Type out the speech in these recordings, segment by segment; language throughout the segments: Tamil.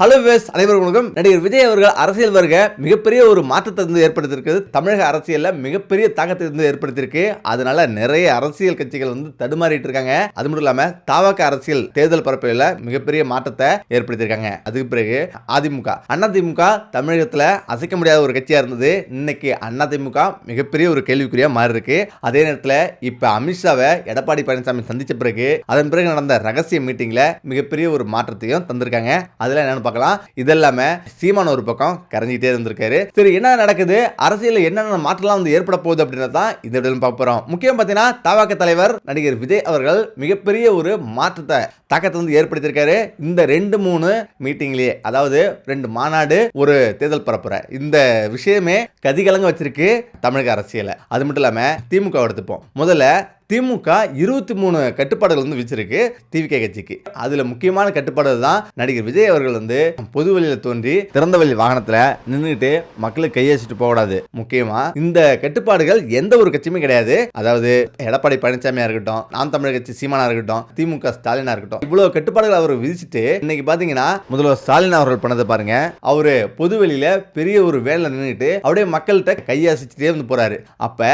ஹலோ வேஸ் அனைவர்களுக்கும் நடிகர் விஜய் அவர்கள் அரசியல் வருக மிகப்பெரிய ஒரு மாற்றத்தை வந்து ஏற்படுத்தியிருக்கு தமிழக அரசியலில் மிகப்பெரிய தாக்கத்தை வந்து ஏற்படுத்தியிருக்கு. அதனால நிறைய அரசியல் கட்சிகள் வந்து தடுமாறிட்டு இருக்காங்க. அது மட்டும் இல்லாமல் தாவக அரசியல் தேர்தல் பரப்பில் மிகப்பெரிய மாற்றத்தை ஏற்படுத்தியிருக்காங்க. அதுக்கு பிறகு அதிமுக. அதிமுக தமிழகத்தில் அசைக்க முடியாத ஒரு கட்சியாக இருந்தது. இன்னைக்கு அதிமுக மிகப்பெரிய ஒரு கேள்விக்குறியாக மாறி இருக்கு அதே நேரத்தில் இப்போ அமித்ஷாவை எடப்பாடி பழனிசாமி சந்தித்த பிறகு அதன் பிறகு நடந்த ரகசிய மீட்டிங்கில் மிகப்பெரிய ஒரு மாற்றத்தையும் தந்திருக்காங்க. அதில் என்னன்னு பார்க்கலாம். இதெல்லாம சீமான் ஒரு பக்கம் கரைஞ்சிட்டே இருந்திருக்காரு. சரி என்ன நடக்குது? அரசியலில் என்னென்ன மாற்றம்லாம் வந்து ஏற்பட போகுது அப்படின்றத தான் இந்த இடத்துல பார்க்க போகிறோம் முக்கியம் பார்த்தீங்கன்னா தவாக்க தலைவர் நடிகர் விஜய் அவர்கள் மிகப்பெரிய ஒரு மாற்றத்தை தாக்கத்தை வந்து ஏற்படுத்தியிருக்காரு. இந்த ரெண்டு மூணு மீட்டிங்லேயே அதாவது ரெண்டு மாநாடு ஒரு தேர்தல் பரப்புரை இந்த விஷயமே கதிகலங்க வச்சிருக்கு தமிழக அரசியலை. அது மட்டும் இல்லாமல் திமுக எடுத்துப்போம். முதல்ல திமுக இருபத்தி மூணு கட்டுப்பாடுகள் வந்து வச்சிருக்கு டிவிகே கட்சிக்கு. அதுல முக்கியமான கட்டுப்பாடு தான் நடிகர் விஜய் அவர்கள் வந்து பொதுவழியில் தோன்றி திறந்த வழி வாகனத்துல நின்றுட்டு மக்களுக்கு கையசிட்டு போகக்கூடாது. முக்கியமா இந்த கட்டுப்பாடுகள் எந்த ஒரு கட்சியுமே கிடையாது. அதாவது எடப்பாடி பழனிசாமியா இருக்கட்டும் நாம் தமிழர் கட்சி சீமானா இருக்கட்டும் திமுக ஸ்டாலினா இருக்கட்டும் இவ்வளவு கட்டுப்பாடுகள் அவர் விதிச்சுட்டு இன்னைக்கு பாத்தீங்கன்னா முதல்வர் ஸ்டாலின் அவர்கள் பண்ணதை பாருங்க. அவரு பொது பெரிய ஒரு வேலை நின்றுட்டு அப்படியே மக்கள்கிட்ட கையசிச்சுட்டே வந்து போறாரு. அப்ப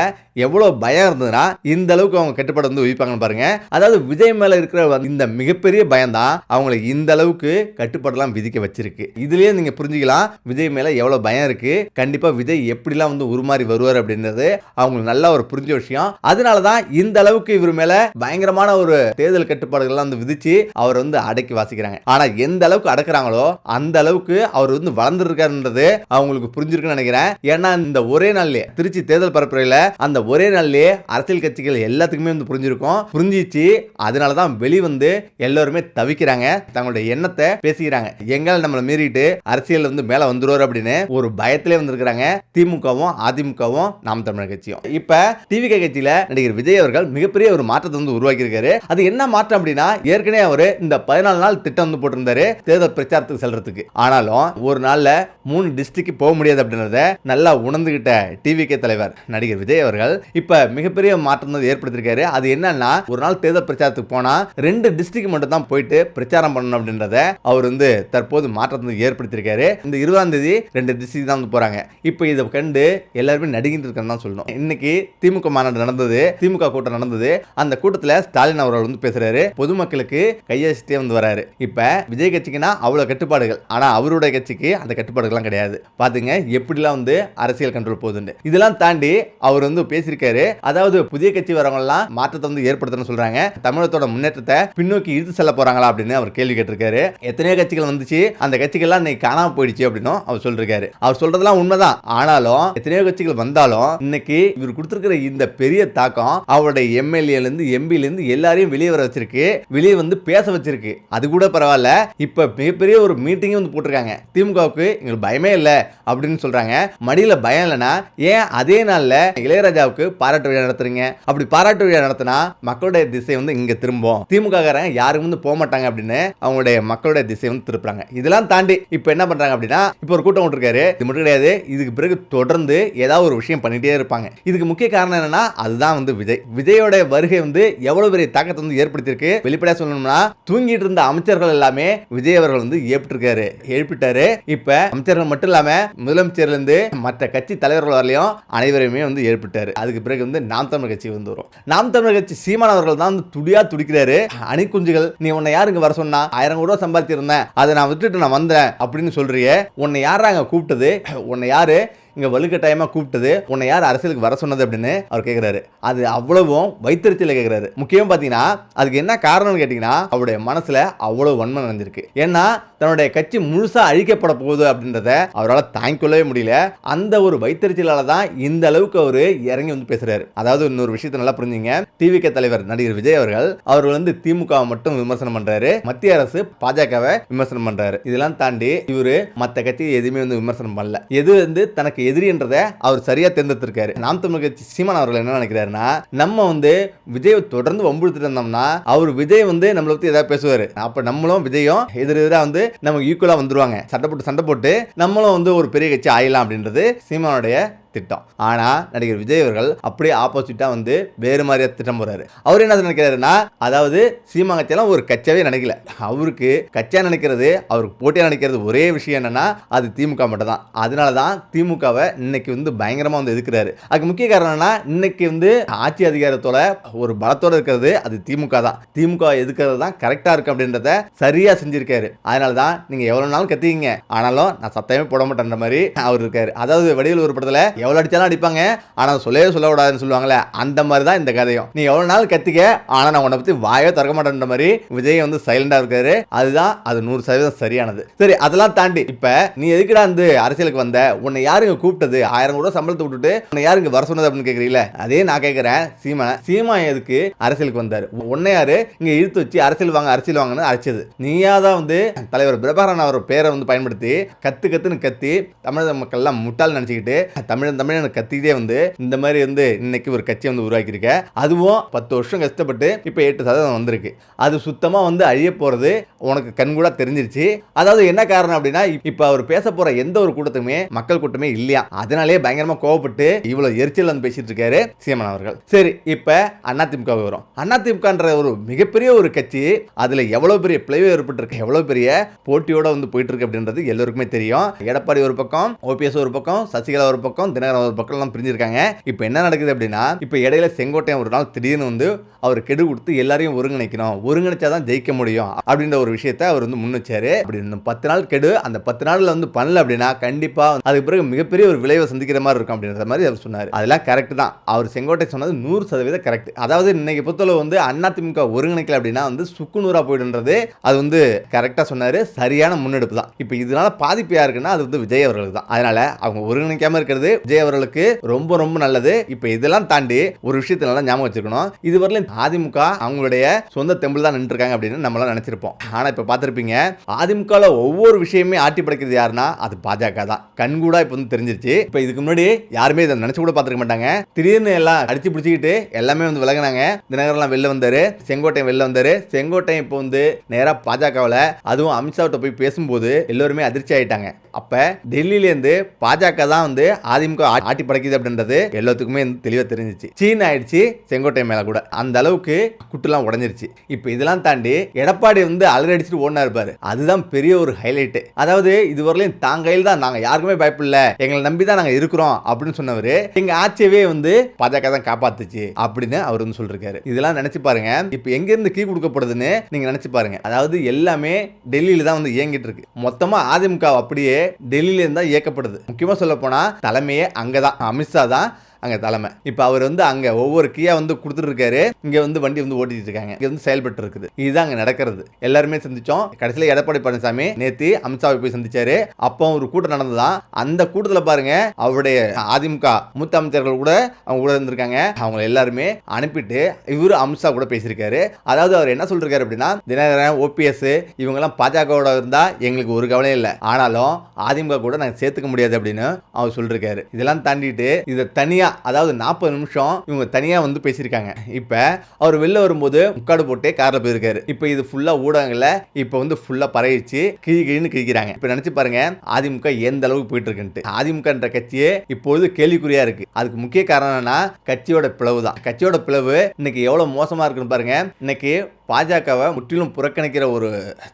எவ்வளவு பயம் இருந்ததுன்னா இந்த அளவுக்கு அவங்க கட்டுப்பாடு வந்து விதிப்பாங்கன்னு பாருங்க. அதாவது விஜய் மேல இருக்கிற இந்த மிகப்பெரிய பயம் தான் அவங்களை இந்த அளவுக்கு கட்டுப்பாடுலாம் விதிக்க வச்சிருக்கு. இதுலயே நீங்க புரிஞ்சுக்கலாம் விஜய் மேல எவ்வளவு பயம் இருக்கு. கண்டிப்பா விஜய் எப்படிலாம் வந்து உருமாறி வருவார் அப்படின்றது அவங்களுக்கு நல்ல ஒரு புரிஞ்ச விஷயம். அதனால தான் இந்த அளவுக்கு இவர் மேல பயங்கரமான ஒரு தேர்தல் கட்டுப்பாடுகள்லாம் வந்து விதிச்சு அவர் வந்து அடக்கி வாசிக்கிறாங்க. ஆனா எந்த அளவுக்கு அடக்குறாங்களோ அந்த அளவுக்கு அவர் வந்து வளர்ந்துருக்காருன்றது அவங்களுக்கு புரிஞ்சிருக்குன்னு நினைக்கிறேன். ஏன்னா இந்த ஒரே நாள்லயே திருச்சி தேர்தல் பரப்புரையில அந்த ஒரே நாள்லயே அரசியல் கட்சிகள் எல்லாத்தையும் எல்லாத்துக்குமே வந்து புரிஞ்சிருக்கும். புரிஞ்சிச்சு. அதனால தான் வெளி வந்து எல்லாருமே தவிக்கிறாங்க. தங்களுடைய எண்ணத்தை பேசிக்கிறாங்க. எங்கால நம்மளை மீறிட்டு அரசியல் வந்து மேல வந்துருவார் அப்படின்னு ஒரு பயத்திலே வந்திருக்கிறாங்க. திமுகவும் அதிமுகவும் நாம் தமிழர் கட்சியும். இப்போ திமுக கட்சியில் நடிகர் விஜய் அவர்கள் மிகப்பெரிய ஒரு மாற்றத்தை வந்து உருவாக்கி இருக்காரு அது என்ன மாற்றம் அப்படின்னா ஏற்கனவே அவர் இந்த பதினாலு நாள் திட்டம் வந்து போட்டிருந்தாரு தேர்தல் பிரச்சாரத்துக்கு செல்றதுக்கு. ஆனாலும் ஒரு நாள்ல மூணு டிஸ்ட்ரிக்ட் போக முடியாது அப்படின்றத நல்லா உணர்ந்துகிட்ட டிவிகே தலைவர் நடிகர் விஜய் அவர்கள் இப்ப மிகப்பெரிய மாற்றம் வந்து இருக்காரு அது என்னன்னா ஒரு நாள் தேர்தல் பிரச்சாரத்துக்கு போனா ரெண்டு டிஸ்ட்ரிக்ட் மட்டும் தான் போயிட்டு பிரச்சாரம் பண்ணணும் அப்படின்றத அவர் வந்து தற்போது மாற்றத்தை வந்து ஏற்படுத்தியிருக்காரு. இந்த இருபதாம் தேதி ரெண்டு டிஸ்ட்ரிக்ட் தான் வந்து போறாங்க. இப்போ இதை கண்டு எல்லாருமே நடுங்கிட்டு இருக்கன்னு தான் சொல்லணும். இன்னைக்கு திமுக மாநாடு நடந்தது திமுக கூட்டம் நடந்தது. அந்த கூட்டத்தில் ஸ்டாலின் அவர்கள் வந்து பேசுறாரு. பொதுமக்களுக்கு கையசிட்டே வந்து வராரு. இப்போ விஜய் கட்சிக்குன்னா அவ்வளோ கட்டுப்பாடுகள். ஆனால் அவருடைய கட்சிக்கு அந்த கட்டுப்பாடுகள்லாம் கிடையாது. பாத்துங்க எப்படிலாம் வந்து அரசியல் கண்ட்ரோல் போகுதுன்னு. இதெல்லாம் தாண்டி அவர் வந்து பேசியிருக்காரு. அதாவது புதிய கட்சி வரவங்க தான் மாற்றத்தை வந்து ஏற்படுத்தணும்னு சொல்றாங்க. தமிழகத்தோட முன்னேற்றத்தை பின்னோக்கி இழுத்து செல்ல போறாங்களா அப்படின்னு அவர் கேள்வி கேட்டிருக்காரு. எத்தனையோ கட்சிகள் வந்துச்சு. அந்த கட்சிகள்லாம் இன்னைக்கு காணாம போயிடுச்சு அப்படின்னு அவர் சொல்றாரு அவர் சொல்றதெல்லாம் உண்மைதான். ஆனாலும் எத்தனையோ கட்சிகள் வந்தாலும் இன்னைக்கு இவர் கொடுத்திருக்கிற இந்த பெரிய தாக்கம் அவருடைய எம்எல்ஏல இருந்து எம்பில இருந்து எல்லாரையும் வெளியே வர வச்சிருக்கு. வெளியே வந்து பேச வச்சிருக்கு. அது கூட பரவாயில்ல. இப்ப மிகப்பெரிய ஒரு மீட்டிங்கே வந்து போட்டிருக்காங்க. திமுகவுக்கு எங்களுக்கு பயமே இல்லை அப்படின்னு சொல்றாங்க. மடியில பயம் இல்லைன்னா ஏன் அதே நாள்ல இளையராஜாவுக்கு பாராட்டு விழா நடத்துறீங்க? அப்படி பாராட்டு விழா நடத்தினா மக்களுடைய திசை வந்து இங்க திரும்பும் திமுக காரன் யாரும் வந்து போக மாட்டாங்க அப்படின்னு அவங்களுடைய மக்களுடைய திசை வந்து திருப்புறாங்க. இதெல்லாம் தாண்டி இப்போ என்ன பண்றாங்க அப்படின்னா இப்போ ஒரு கூட்டம் விட்டுருக்காரு இது மட்டும் கிடையாது இதுக்கு பிறகு தொடர்ந்து ஏதாவது ஒரு விஷயம் பண்ணிட்டே இருப்பாங்க. இதுக்கு முக்கிய காரணம் என்னன்னா அதுதான் வந்து விஜய். விஜயோட வருகை வந்து எவ்வளவு பெரிய தாக்கத்தை வந்து ஏற்படுத்தியிருக்கு. வெளிப்படையா சொல்லணும்னா தூங்கிட்டு இருந்த அமைச்சர்கள் எல்லாமே விஜய் அவர்கள் வந்து ஏற்பட்டிருக்காரு எழுப்பிட்டாரு இப்ப அமைச்சர்கள் மட்டும் இல்லாம முதலமைச்சர்ல இருந்து மற்ற கட்சி தலைவர்கள் வரலையும் அனைவரையுமே வந்து ஏற்பட்டாரு அதுக்கு பிறகு வந்து நாம் தமிழ் கட்சி வந்து வரும். நாம் தமிழர் கட்சி சீமான் அவர்கள் தான் வந்து துடியா துடிக்கிறாரு. அணிக்குஞ்சுகள் நீ உன்னை யாருங்க வர சொன்னா? ஆயிரம் கூட சம்பாதிச்சிருந்தேன். அதை நான் விட்டுட்டு நான் வந்தேன் அப்படின்னு சொல்றிய. உன்னை யாராங்க கூப்பிட்டது? உன்னை யாரு? இங்கே வலுக்கட்டாயமாக கூப்பிட்டது. உன்னை யார் அரசியலுக்கு வர சொன்னது அப்படின்னு அவர் கேட்குறாரு அது அவ்வளவும் வைத்தறிச்சல கேட்குறாரு முக்கியம் பார்த்தீங்கன்னா அதுக்கு என்ன காரணம்னு கேட்டிங்கன்னா அவருடைய மனசில் அவ்வளோ வன்மை நடந்திருக்கு ஏன்னா தன்னுடைய கட்சி முழுசாக அழிக்கப்பட போகுது அப்படின்றத அவரால் தாங்கிக்கொள்ளவே முடியல. அந்த ஒரு வைத்தறிச்சலால தான் இந்த அளவுக்கு அவர் இறங்கி வந்து பேசுறாரு. அதாவது இன்னொரு விஷயத்தை நல்லா புரிஞ்சுங்க. திமுக தலைவர் நடிகர் விஜய் அவர்கள் அவர் வந்து திமுகவை மட்டும் விமர்சனம் பண்றாரு. மத்திய அரசு பாஜகவை விமர்சனம் பண்றாரு. இதெல்லாம் தாண்டி இவரு மற்ற கட்சி எதுவுமே வந்து விமர்சனம் பண்ணல. எது வந்து தனக்கு எதிரின்றதை அவர் சரியா தேர்ந்தெடுத்திருக்காரு. நாம் தமிழ் கட்சி சீமான் அவர்கள் என்ன நினைக்கிறாருன்னா நம்ம வந்து விஜய் தொடர்ந்து வம்புழுத்துட்டு இருந்தோம்னா அவர் விஜய் வந்து நம்மளை பத்தி ஏதாவது பேசுவாரு. அப்ப நம்மளும் விஜயும் எதிர் எதிராக வந்து நமக்கு ஈக்குவலா வந்துருவாங்க. சண்டை போட்டு சண்டை போட்டு நம்மளும் வந்து ஒரு பெரிய கட்சி ஆயிடலாம் அப்படின்றது சீமானுடைய திட்டம். ஆனால் நடிகர் விஜய் அவர்கள் அப்படியே ஆப்போசிட்டாக வந்து வேறு மாதிரியா திட்டம் போறாரு அவர் என்ன நினைக்கிறாருன்னா அதாவது சீமா கட்சியெல்லாம் ஒரு கட்சியாவே நினைக்கல. அவருக்கு கட்சியாக நினைக்கிறது அவருக்கு போட்டியாக நினைக்கிறது ஒரே விஷயம் என்னன்னா அது திமுக மட்டும் தான் அதனால தான் திமுகவை இன்னைக்கு வந்து பயங்கரமாக வந்து எதுக்குறாரு அதுக்கு முக்கிய காரணம்னா இன்னைக்கு வந்து ஆட்சி அதிகாரத்தோட ஒரு பலத்தோட இருக்கிறது அது திமுக தான். திமுக எதுக்கிறது தான் கரெக்டாக இருக்கு அப்படின்றத சரியாக செஞ்சிருக்காரு. அதனால தான் நீங்கள் எவ்வளோ நாளும் கத்திக்கிங்க ஆனாலும் நான் சத்தமே போட மாட்டேன்ற மாதிரி அவர் இருக்காரு. அதாவது வடிவில் ஒரு படத்தில் எவ்வளோ அடிச்சாலும் அடிப்பாங்க. ஆனால் சொல்லவே சொல்லக்கூடாதுன்னு சொல்லுவாங்களே அந்த மாதிரி தான் இந்த கதையும். நீ எவ்வளோ நாள் கத்திக்க? ஆனால் நான் உன்னை பற்றி வாயோ திறக்க மாட்டேன்ற மாதிரி விஜய் வந்து சைலண்டாக இருக்காரு. அதுதான் அது நூறு சதவீதம் சரியானது. சரி அதெல்லாம் தாண்டி இப்போ நீ எதுக்குடா வந்து அரசியலுக்கு வந்த? உன்னை யாருங்க கூப்பிட்டது? ஆயிரம் கூட சம்பளத்தை விட்டுட்டு உன்னை யாருங்க வர சொன்னது அப்படின்னு கேட்குறீங்களே அதே நான் கேட்குறேன் சீமா. சீமா எதுக்கு அரசியலுக்கு வந்தார்? உன்னை யாரு இங்கே இழுத்து வச்சு அரசியல் வாங்க அரசியல் வாங்கன்னு அரைச்சது நீயா தான் வந்து தலைவர் பிரபாகரன் அவர் பேரை வந்து பயன்படுத்தி கத்து கத்துன்னு கத்தி தமிழக மக்கள்லாம் முட்டால் நினச்சிக்கிட்டு நினைச்சுக்கிட்டு தமிழன் தமிழன் கத்திக்கிட்டே வந்து இந்த மாதிரி வந்து இன்னைக்கு ஒரு கட்சியை வந்து உருவாக்கியிருக்க. அதுவும் பத்து வருஷம் கஷ்டப்பட்டு இப்போ எட்டு சதவீதம் வந்திருக்கு. அது சுத்தமாக வந்து அழிய போகிறது உனக்கு கண்கூடா தெரிஞ்சிருச்சு. அதாவது என்ன காரணம் அப்படின்னா இப்போ அவர் பேச போகிற எந்த ஒரு கூட்டத்துக்குமே மக்கள் கூட்டமே இல்லையா? அதனாலே பயங்கரமாக கோவப்பட்டு இவ்வளோ எரிச்சல் வந்து பேசிட்டு இருக்காரு சீமன் அவர்கள். சரி இப்ப அதிமுக வரும். அதிமுகன்ற ஒரு மிகப்பெரிய ஒரு கட்சி அதில் எவ்வளோ பெரிய பிளவு ஏற்பட்டிருக்கு எவ்வளோ பெரிய போட்டியோட வந்து போயிட்டு இருக்கு அப்படின்றது எல்லோருக்குமே தெரியும். எடப்பாடி ஒரு பக்கம் ஓபிஎஸ் ஒரு பக்கம் சசிகலா ஒரு பக்கம் தினகரன் ஒரு பக்கம் எல்லாம் பிரிஞ்சிருக்காங்க. இப்போ என்ன நடக்குது அப்படின்னா இப்போ இடையில செங்கோட்டையன் ஒரு நாள் திடீர்னு வந்து அவர் கெடு கொடுத்து எல்லாரையும் ஒருங்கிணைக்கணும் ஒருங்கிணைச்சா தான் ஜெயிக்க முடியும் அப்படின்ற ஒரு விஷயத்தை அவர் வந்து முன்னிச்சாரு அப்படி இந்த பத்து நாள் கெடு. அந்த பத்து நாள்ல வந்து பண்ணல அப்படின்னா கண்டிப்பா அதுக்கு பிறகு மிகப்பெரிய ஒரு விளைவை சந்திக்கிற மாதிரி இருக்கும் அப்படின்ற மாதிரி அவர் சொன்னார். அதெல்லாம் கரெக்ட் தான். அவர் செங்கோட்டை சொன்னது நூறு சதவீதம் கரெக்ட் அதாவது இன்னைக்கு பொறுத்தளவு வந்து அதிமுக ஒருங்கிணைக்கல அப்படின்னா வந்து சுக்குநூறா போயிடுன்றது அது வந்து கரெக்டாக சொன்னாரு. சரியான முன்னெடுப்பு தான். இப்போ இதனால பாதிப்பு யாருக்குன்னா அது வந்து விஜய் அவர்களுக்கு தான். அதனால அவங்க ஒருங்கிணைக்காம இருக்கிறது விஜய் அவர்களுக்கு ரொம்ப ரொம்ப நல்லது. இப்போ இதெல்லாம் தாண்டி ஒரு விஷயத்தை நல்லா ஞாபகம் வச்சிருக்கணும். இதுவரையிலும் அதிமுக அவங்களுடைய சொந்த தெம்பிள் தான் நின்றுருக்காங்க அப்படின்னு நம்மளாம் நினைச்சிருப்போம். ஆனால் இப்போ பார்த்துருப்பீங்க அதிமுகவில் ஒவ்வொரு விஷயமே ஆட்டி படைக்கிறது யாருன்னா அது பாஜக தான். கண்கூடா இப்போ வந்து தெரிஞ்சிருச்சு. இப்போ இதுக்கு முன்னாடி யாருமே இதை நினைச்சு கூட பார்த்துருக்க மாட்டாங்க. திடீர்னு எல்லாம் அடிச்சு பிடிச்சிக்கிட்டு எல்லாமே வந்து விலகினாங்க. தினகரெல்லாம் வெளில வந்தார் செங்கோட்டையன் வெளில வந்தார். செங்கோட்டையன் இப்போ வந்து நேராக பாஜகவில் அதுவும் அமித்ஷாவிட்ட போய் பேசும்போது எல்லோருமே அதிர்ச்சி ஆயிட்டாங்க. அப்போ டெல்லியிலேருந்து பாஜக தான் வந்து அதிமுக ஆ- ஆட்டி படைக்குது அப்படின்றது எல்லாத்துக்குமே தெளிவாக தெரிஞ்சிச்சு. சீன் ஆயிடுச்சு செங்கோட்டை மேல கூட. அந்த அளவுக்கு குட்டுலாம் உடஞ்சிருச்சு. இப்போ இதெல்லாம் தாண்டி எடப்பாடி வந்து அலறடிச்சிட்டு ஓடினா இருப்பாரு அதுதான் பெரிய ஒரு ஹைலைட்டு அதாவது இதுவரையிலும் தாங்கையில் தான் நாங்கள் யாருக்குமே பயப்படல எங்களை நம்பி தான் நாங்கள் இருக்கிறோம் அப்படின்னு சொன்னவர் எங்க ஆட்சியவே வந்து பாஜக தான் காப்பாத்துச்சு அப்படின்னு அவர் வந்து சொல்லிருக்காரு. இதெல்லாம் நினைச்சு பாருங்க. இப்போ எங்க இருந்து கீ கொடுக்கப்படுதுன்னு நீங்க நினைச்சு பாருங்க. அதாவது எல்லாமே டெல்லியில தான் வந்து இயங்கிட்டு இருக்கு. மொத்தமா அதிமுக அப்படியே டெல்லியில தான் இயக்கப்படுது. முக்கியமா சொல்ல போனா தலைமையே அங்கதான் அமித்ஷா தான் அங்கே தலைமை. இப்போ அவர் வந்து அங்கே ஒவ்வொரு கீயாக வந்து கொடுத்துட்ருக்காரு இங்கே வந்து வண்டி வந்து ஓட்டிகிட்டு இருக்காங்க இங்கே வந்து செயல்பட்டு இருக்குது இதுதான் அங்கே நடக்கிறது. எல்லாருமே சந்திச்சோம். கடைசியில் எடப்பாடி பழனிசாமி நேற்று அமித்ஷாவை போய் சந்திச்சாரு. அப்போ ஒரு கூட்டம் நடந்ததான். அந்த கூட்டத்தில் பாருங்க அவருடைய அதிமுக மூத்த அமைச்சர்கள் கூட அவங்க கூட இருந்திருக்காங்க. அவங்க எல்லாருமே அனுப்பிட்டு இவர் அமித்ஷா கூட பேசியிருக்காரு. அதாவது அவர் என்ன சொல்லிருக்காரு அப்படின்னா தினகரன் ஓபிஎஸ் இவங்கெல்லாம் பாஜகவோட இருந்தால் எங்களுக்கு ஒரு கவலையும் இல்லை. ஆனாலும் அதிமுக கூட நாங்கள் சேர்த்துக்க முடியாது அப்படின்னு அவர் சொல்லியிருக்காரு இதெல்லாம் தாண்டிட்டு இதை தனியாக அதாவது நாற்பது நிமிஷம் இவங்க தனியாக வந்து பேசியிருக்காங்க. இப்போ அவர் வெளில வரும்போது முக்காடு போட்டே காரில் போயிருக்காரு. இப்போ இது ஃபுல்லாக ஊடகங்களில் இப்போ வந்து ஃபுல்லாக பரவிச்சு கிழி கிழின்னு கிழிக்கிறாங்க. இப்போ நினச்சி பாருங்க அதிமுக எந்த அளவுக்கு போயிட்டு இருக்குன்ட்டு அதிமுகன்ற கட்சியே இப்பொழுது கேள்விக்குறியாக இருக்கு. அதுக்கு முக்கிய காரணம் கட்சியோட பிளவு தான் கட்சியோட பிளவு இன்னைக்கு எவ்வளோ மோசமாக இருக்குன்னு பாருங்க. இன்னைக்கு பாஜகவை முற்றிலும் புறக்கணிக்கிற ஒரு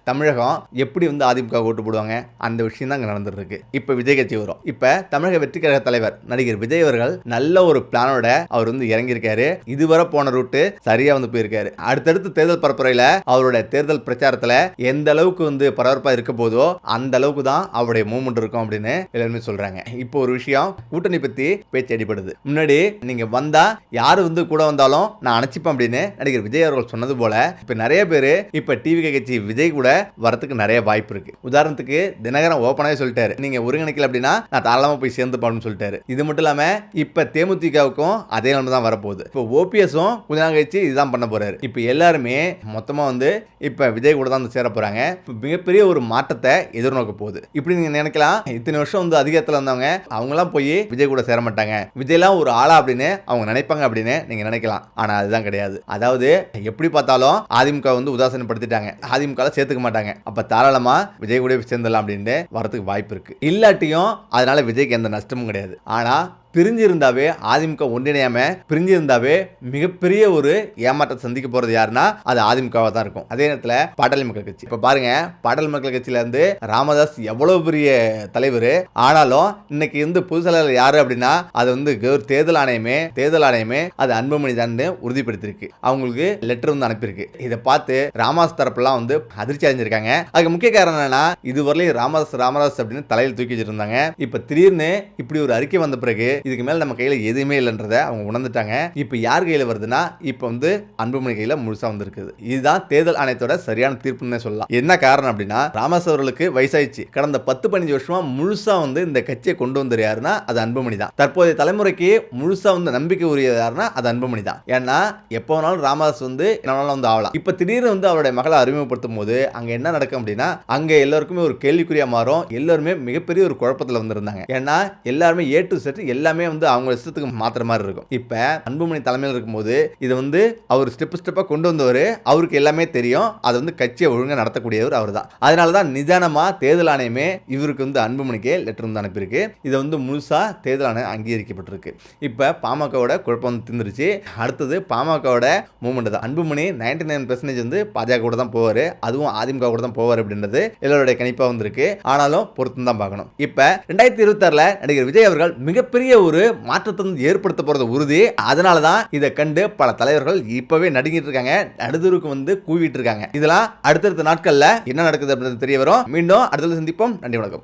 தமிழகம் எப்படி வந்து அதிமுக ஓட்டு போடுவாங்க? அந்த விஷயம் தான் இங்கே நடந்துருக்கு இப்போ விஜய் கட்சி வரும். இப்போ தமிழக வெற்றி கழக தலைவர் நடிகர் விஜய் அவர்கள் நல்ல ஒரு பிளானோட அவர் வந்து இறங்கியிருக்காரு. இதுவரை போன ரூட்டு சரியாக வந்து போயிருக்காரு. அடுத்தடுத்து தேர்தல் பரப்புரையில் அவருடைய தேர்தல் பிரச்சாரத்தில் எந்த அளவுக்கு வந்து பரபரப்பாக இருக்க போதோ அந்த அளவுக்கு தான் அவருடைய மூவ்மெண்ட் இருக்கும் அப்படின்னு எல்லாருமே சொல்கிறாங்க இப்போ ஒரு விஷயம் கூட்டணி பற்றி பேச்சு அடிப்படுது முன்னாடி நீங்கள் வந்தால் யார் வந்து கூட வந்தாலும் நான் அணைச்சிப்பேன் அப்படின்னு நடிகர் விஜய் அவர்கள் சொன்னது போல இப்போ நிறைய பேர் இப்போ டிவி கட்சி விஜய் கூட வரதுக்கு நிறைய வாய்ப்பு இருக்கு. உதாரணத்துக்கு தினகரன் ஓப்பனாகவே சொல்லிட்டாரு. நீங்கள் ஒருங்கிணைக்கல அப்படின்னா நான் தாராளமாக போய் சேர்ந்து பாடுன்னு சொல்லிட்டாரு. இது மட்டும் இல்லாமல் இப்போ தேமுதிகவுக்கும் அதே நிலைமை தான் வரப்போகுது. இப்போ ஓபிஎஸும் கொஞ்ச நாள் கழிச்சு இதுதான் பண்ண போறாரு. இப்போ எல்லாருமே மொத்தமாக வந்து இப்போ விஜய் கூட தான் வந்து சேர போகிறாங்க இப்போ மிகப்பெரிய ஒரு மாற்றத்தை எதிர்நோக்க போகுது. இப்படி நீங்கள் நினைக்கலாம் இத்தனை வருஷம் வந்து அதிகாரத்தில் வந்தவங்க அவங்களாம் போய் விஜய் கூட சேர மாட்டாங்க. விஜய்லாம் ஒரு ஆளா அப்படின்னு அவங்க நினைப்பாங்க அப்படின்னு நீங்கள் நினைக்கலாம். ஆனால் அதுதான் கிடையாது. அதாவது எப்படி பார்த்தாலும் அதிமுக வந்து உதாசீனப்படுத்திட்டாங்க. அதிமுக சேர்த்துக்க மாட்டாங்க. அப்ப தாராளமா விஜய் கூட சேர்ந்துடலாம் அப்படின்ட்டு வரதுக்கு வாய்ப்பு இருக்கு. இல்லாட்டியும் அதனால விஜய்க்கு எந்த நஷ்டமும் கிடையாது. ஆனா பிரிஞ்சு இருந்தாவே அதிமுக ஒன்றிணையாம பிரிஞ்சிருந்தாவே மிகப்பெரிய ஒரு ஏமாற்றத்தை சந்திக்க போறது யாருன்னா அது அதிமுகவா தான் இருக்கும். அதே நேரத்தில் பாடல் மக்கள் கட்சி. இப்ப பாருங்க பாடல் மக்கள் கட்சியில இருந்து ராமதாஸ் எவ்வளவு பெரிய தலைவர் ஆனாலும் இன்னைக்கு வந்து பொதுச் யாரு அப்படின்னா அது வந்து தேர்தல் ஆணையமே தேர்தல் ஆணையமே அது அன்புமணி தான் உறுதிப்படுத்திருக்கு அவங்களுக்கு லெட்டர் வந்து அனுப்பியிருக்கு. இதை பார்த்து ராமதாஸ் தரப்புலாம் வந்து அதிர்ச்சி அடைஞ்சிருக்காங்க. அதுக்கு முக்கிய காரணம் என்னன்னா இதுவரையிலும் ராமதாஸ் ராமதாஸ் அப்படின்னு தலையில் தூக்கி வச்சிருந்தாங்க. இப்ப திடீர்னு இப்படி ஒரு அறிக்கை வந்த பிறகு இதுக்கு மேல நம்ம கையில எதுவுமே இல்லைன்றத அவங்க உணர்ந்துட்டாங்க. இப்ப யார் கையில வருதுன்னா இப்ப வந்து அன்புமணி கையில முழுசா வந்திருக்குது. இதுதான் தேர்தல் ஆணையத்தோட சரியான தீர்ப்புன்னு சொல்லலாம். என்ன காரணம் அப்படின்னா ராமதாஸ் அவர்களுக்கு வயசாயிடுச்சு. கடந்த பத்து பதினஞ்சு வருஷமா முழுசா வந்து இந்த கட்சியை கொண்டு வந்தது யாருன்னா அது அன்புமணி தான். தற்போதைய தலைமுறைக்கு முழுசா வந்து நம்பிக்கை உரியது யாருன்னா அது அன்புமணி தான். ஏன்னா எப்போ வேணாலும் ராமதாஸ் வந்து என்ன வேணாலும் வந்து ஆகலாம். இப்ப திடீர்னு வந்து அவருடைய மகளை அறிமுகப்படுத்தும் போது அங்க என்ன நடக்கும் அப்படின்னா அங்க எல்லாருக்குமே ஒரு கேள்விக்குறியாக மாறும். எல்லாருமே மிகப்பெரிய ஒரு குழப்பத்துல வந்திருந்தாங்க. ஏன்னா எல்லாருமே ஏ டு செட் எல்லா எல்லாமே வந்து அவங்க இஷ்டத்துக்கு மாற்றுற மாதிரி இருக்கும். இப்போ அன்புமணி தலைமையில் இருக்கும்போது இதை வந்து அவர் ஸ்டெப் ஸ்டெப்பாக கொண்டு வந்தவர் அவருக்கு எல்லாமே தெரியும். அதை வந்து கட்சியை ஒழுங்காக நடத்தக்கூடியவர் அவர் தான் அதனால தான் நிதானமாக தேர்தல் ஆணையமே இவருக்கு வந்து அன்புமணிக்கே லெட்டர் வந்து அனுப்பியிருக்கு. இதை வந்து முழுசா தேர்தல் ஆணையம் அங்கீகரிக்கப்பட்டிருக்கு. இப்போ பாமகவோட குழப்பம் வந்து திந்துருச்சு அடுத்தது பாமகவோட மூமெண்ட் தான். அன்புமணி நைன்டி நைன் பெர்சன்டேஜ் வந்து பாஜக கூட தான் போவார். அதுவும் அதிமுக கூட தான் போவார் அப்படின்றது எல்லாருடைய கணிப்பாக வந்திருக்கு. ஆனாலும் பொறுத்து தான் பார்க்கணும். இப்போ ரெண்டாயிரத்தி இருபத்தாறில் நடிகர் விஜய் அவர்கள் மிகப்பெரிய ஒரு மாற்றத்தை வந்து ஏற்படுத்த போறது உறுதி. அதனால தான் இதை கண்டு பல தலைவர்கள் இப்பவே நடுங்கிட்டு இருக்காங்க நடுதூருக்கு வந்து கூவிட்டு இருக்காங்க இதெல்லாம் அடுத்தடுத்த நாட்கள்ல என்ன நடக்குது அப்படின்றது தெரிய வரும். மீண்டும் அடுத்தது சந்திப்போம். நன்றி வணக்கம்.